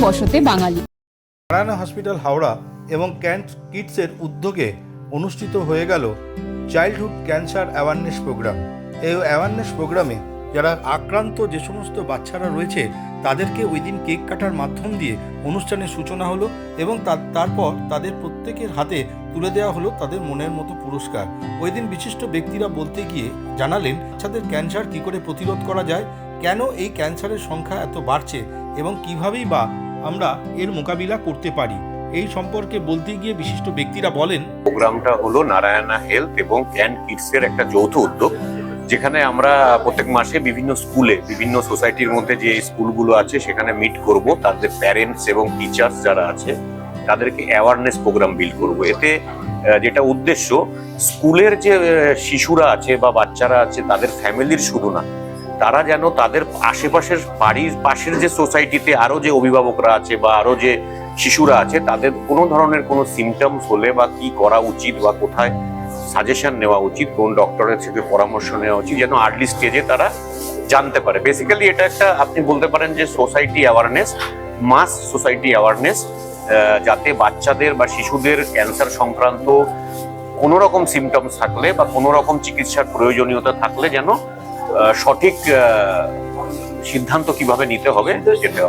বসতে বাঙালি। নারায়ণা হসপিটাল হাওড়া এবং ক্যান্ট কিডসের উদ্যোগে অনুষ্ঠিত হয়ে গেল চাইল্ডহুড ক্যান্সার অ্যাওয়ারনেস প্রোগ্রাম। এই অ্যাওয়ারনেস প্রোগ্রামে যারা আক্রান্ত যে সমস্ত বাচ্চারা রয়েছে, তাদেরকে ওই দিন কেক কাটার মাধ্যম দিয়ে অনুষ্ঠানের সূচনা হলো এবং তার- তারপর তাদের প্রত্যেকের হাতে তুলে দেওয়া হলো তাদের মনের মতো পুরস্কার। ওই দিন বিশিষ্ট ব্যক্তিরা বলতে গিয়ে জানালেন, বাচ্চাদের ক্যান্সার কী করে প্রতিরোধ করা যায়? কেন এই ক্যান্সারের সংখ্যা এত বাড়ছে? এবং কীভাবেই বা আমরা এর মোকাবিলা করতে পারি। এই সম্পর্কে বলতে গিয়ে বিশিষ্ট ব্যক্তিরা বলেন, প্রোগ্রামটা হলো নারায়ণা হেলথ এবং ক্যান কিডস এর একটা যৌথ উদ্যোগ, যেখানে আমরা প্রত্যেক মাসে বিভিন্ন স্কুলে, বিভিন্ন সোসাইটির মধ্যে যে স্কুলগুলো আছে, সেখানে মিট করব। তাদের প্যারেন্টস এবং টিচার্স যারা আছে, তাদেরকে অ্যাওয়ারনেস প্রোগ্রাম বিল করব। এতে যেটা উদ্দেশ্য, স্কুলের যে শিশুরা আছে বা বাচ্চারা আছে, তাদের ফ্যামিলির শুধু না তারা যেন তাদের আশেপাশের বাড়ির পাশের যে সোসাইটিতে আরও যে অভিভাবকরা আছে বা আরও যে শিশুরা আছে, তাদের কোনো ধরনের কোনো সিমটমস হলে বা কি করা উচিত বা কোথায় সাজেশন নেওয়া উচিত, কোন ডক্টরের থেকে পরামর্শ নেওয়া উচিত, যেন আর্লি স্টেজে তারা জানতে পারে। বেসিক্যালি এটা একটা আপনি বলতে পারেন যে সোসাইটি অ্যাওয়ারনেস মাস সোসাইটি অ্যাওয়ারনেস যাতে বাচ্চাদের বা শিশুদের ক্যান্সার সংক্রান্ত কোনো রকম সিমটমস থাকলে বা কোনো রকম চিকিৎসার প্রয়োজনীয়তা থাকলে যেন সঠিক সিদ্ধান্ত কীভাবে নিতে হবে সেটা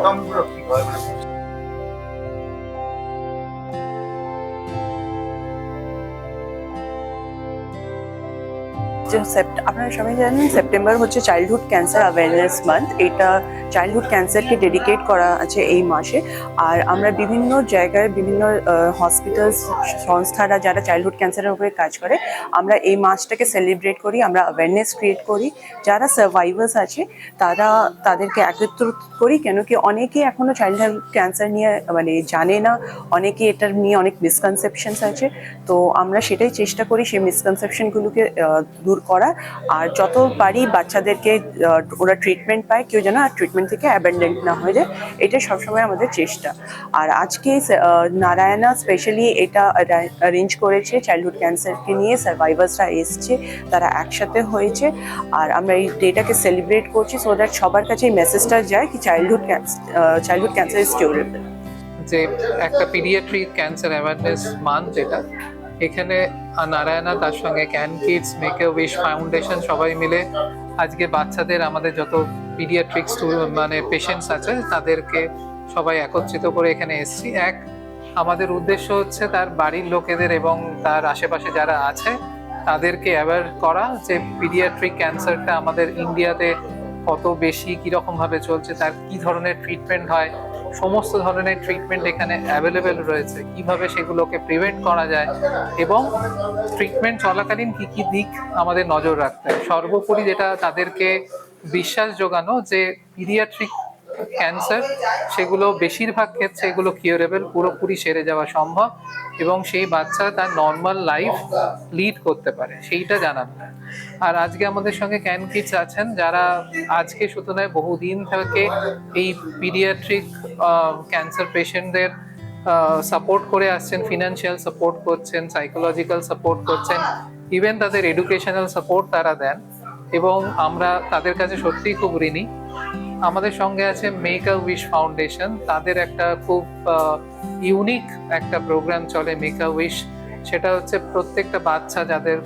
আপনারা সবাই জানেন সেপ্টেম্বর হচ্ছে চাইল্ডহুড ক্যান্সার অ্যাওয়ারনেস মান্থ এটা চাইল্ডহুড ক্যান্সারকে ডেডিকেট করা আছে এই মাসে। আর আমরা বিভিন্ন জায়গায় বিভিন্ন হসপিটাল সংস্থারা যারা চাইল্ডহুড ক্যান্সারের উপরে কাজ করে, আমরা এই মাসটাকে সেলিব্রেট করি, আমরা অ্যাওয়ারনেস ক্রিয়েট করি। যারা সার্ভাইভার্স আছে, তারা তাদেরকে একত্রিত করি, কেন কি অনেকে এখনও চাইল্ডহুড ক্যান্সার নিয়ে মানে জানে না, অনেকে এটার নিয়ে অনেক মিসকনসেপশনস আছে। তো আমরা সেটাই চেষ্টা করি, সেই মিসকনসেপশনগুলোকে দূর করা। আর যত পারি বাচ্চাদেরকে ওরা ট্রিটমেন্ট পায়, কেউ যেন আর ট্রিটমেন্ট থেকে অ্যাবেন্ডেন্ট না হয়ে যায়, এটা সবসময় আমাদের চেষ্টা। আর আজকে নারায়ণা স্পেশালি এটা অ্যারেঞ্জ করেছে চাইল্ডহুড ক্যান্সারকে নিয়ে সার্ভাইভার্সরা এসছে, তারা একসাথে হয়েছে। আর আমরা এই ডেটাকে সেলিব্রেট করছি সো দ্যাট সবার কাছে এই মেসেজটা যায় কি childhood childhood cancer is curable যে একটা পিডিয়াট্রিক ক্যান্সার অ্যাওয়ারনেস মান্থ যেটা এখানে নারায়ণা, তার সঙ্গে can kids make a wish foundation সবাই মিলে আজকে বাচ্চাদের আমাদের যত পিডিয়াট্রিক মানে পেশেন্টস আছে, তাদেরকে সবাই একত্রিত করে এখানে এসেছি। এক, আমাদের উদ্দেশ্য হচ্ছে তার বাড়ির লোকেদের এবং তার আশেপাশে যারা আছে, তাদেরকে অ্যাওয়ার করা যে পিডিয়াট্রিক ক্যান্সারটা আমাদের ইন্ডিয়াতে কত বেশি, কীরকমভাবে চলছে, তার কি ধরনের ট্রিটমেন্ট হয় সমস্ত ধরনের ট্রিটমেন্ট এখানে অ্যাভেলেবেল রয়েছে। কীভাবে সেগুলোকে প্রিভেন্ট করা যায় এবং ট্রিটমেন্ট চলাকালীন কি কি দিক আমাদের নজর রাখতে হয়? সর্বোপরি যেটা তাদেরকে বিশ্বাস যোগানো যে পিডিয়াট্রিক ক্যান্সার সেগুলো বেশিরভাগ ক্ষেত্রে এগুলো কিউরেবল পুরোপুরি সেরে যাওয়া সম্ভব এবং সেই বাচ্চা তার নর্মাল লাইফ লিড করতে পারে, সেইটা জানানো। আর আজকে আমাদের সঙ্গে ক্যান কিডস আছেন যারা আজকে শুধু নয় বহুদিন থেকে এই পিডিয়াট্রিক ক্যান্সার পেশেন্টদের সাপোর্ট করে আসছেন ফিনান্সিয়াল সাপোর্ট করছেন সাইকোলজিক্যাল সাপোর্ট করছেন ইভেন তাদের এডুকেশনাল সাপোর্ট তারা দেন এবং আমরা তাদের কাছে সত্যিই খুব ঋণী। আমাদের সঙ্গে আছে মেক আ উইশ ফাউন্ডেশন তাদের একটা খুব ইউনিক একটা প্রোগ্রাম চলে মেক আ উইশ সেটা হচ্ছে প্রত্যেকটা বাচ্চা যাদের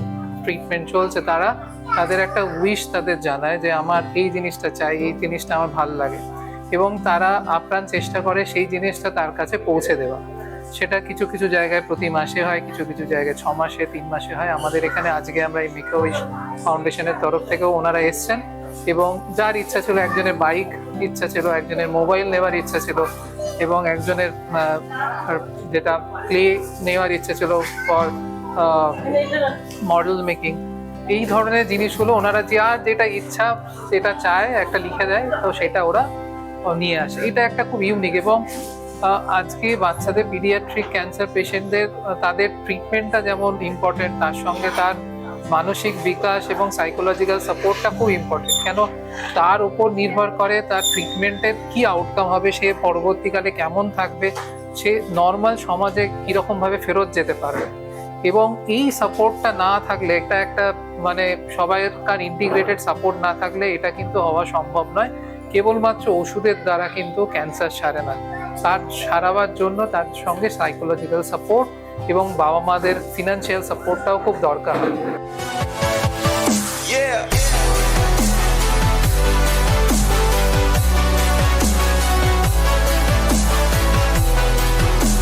ট্রিটমেন্ট চলছে, তারা তাদের একটা উইশ তাদের জানায় যে, আমার এই জিনিসটা চাই, এই জিনিসটা আমার ভালো লাগে। এবং তারা আপ্রাণ চেষ্টা করে সেই জিনিসটা তার কাছে পৌঁছে দেওয়া। সেটা কিছু কিছু জায়গায় প্রতি মাসে হয়, কিছু কিছু জায়গায় ছ মাসে, তিন মাসে হয়। আমাদের এখানে আজকে আমরা এই মেক ফাউন্ডেশনের তরফ থেকেও ওনারা এসছেন। এবং যার ইচ্ছা ছিল একজনের বাইক, ইচ্ছা ছিল একজনের মোবাইল নেওয়ার ইচ্ছা ছিল এবং একজনের যেটা প্লে নেওয়ার ইচ্ছা ছিল ফর মডেল মেকিং। এই ধরনের জিনিসগুলো ওনারা যে আর যেটা ইচ্ছা সেটা চায়, একটা লিখে দেয়, তো সেটা ওরা নিয়ে আসে। এটা একটা খুব ইউনিক এবং আজকে বাচ্চাদের পিডিয়াট্রিক ক্যান্সার পেশেন্টদের তাদের ট্রিটমেন্টটা যেমন ইম্পর্টেন্ট তার সঙ্গে তার মানসিক বিকাশ এবং সাইকোলজিক্যাল সাপোর্টটা খুব ইম্পর্টেন্ট কেন তার উপর নির্ভর করে তার ট্রিটমেন্টের কি আউটকাম হবে, সে পরবর্তীকালে কেমন থাকবে, সে নর্মাল সমাজে কীরকমভাবে ফেরত যেতে পারবে। এবং এই সাপোর্টটা না থাকলে একটা একটা মানে সবাইকার ইন্টিগ্রেটেড সাপোর্ট না থাকলে এটা কিন্তু হওয়া সম্ভব নয়। কেবলমাত্র ওষুধের দ্বারা কিন্তু ক্যান্সার সারে না। তার সারাবার জন্য তার সঙ্গে সাইকোলজিক্যাল সাপোর্ট এবং বাবা মাদের ফিনান্সিয়াল সাপোর্টটাও খুব দরকার।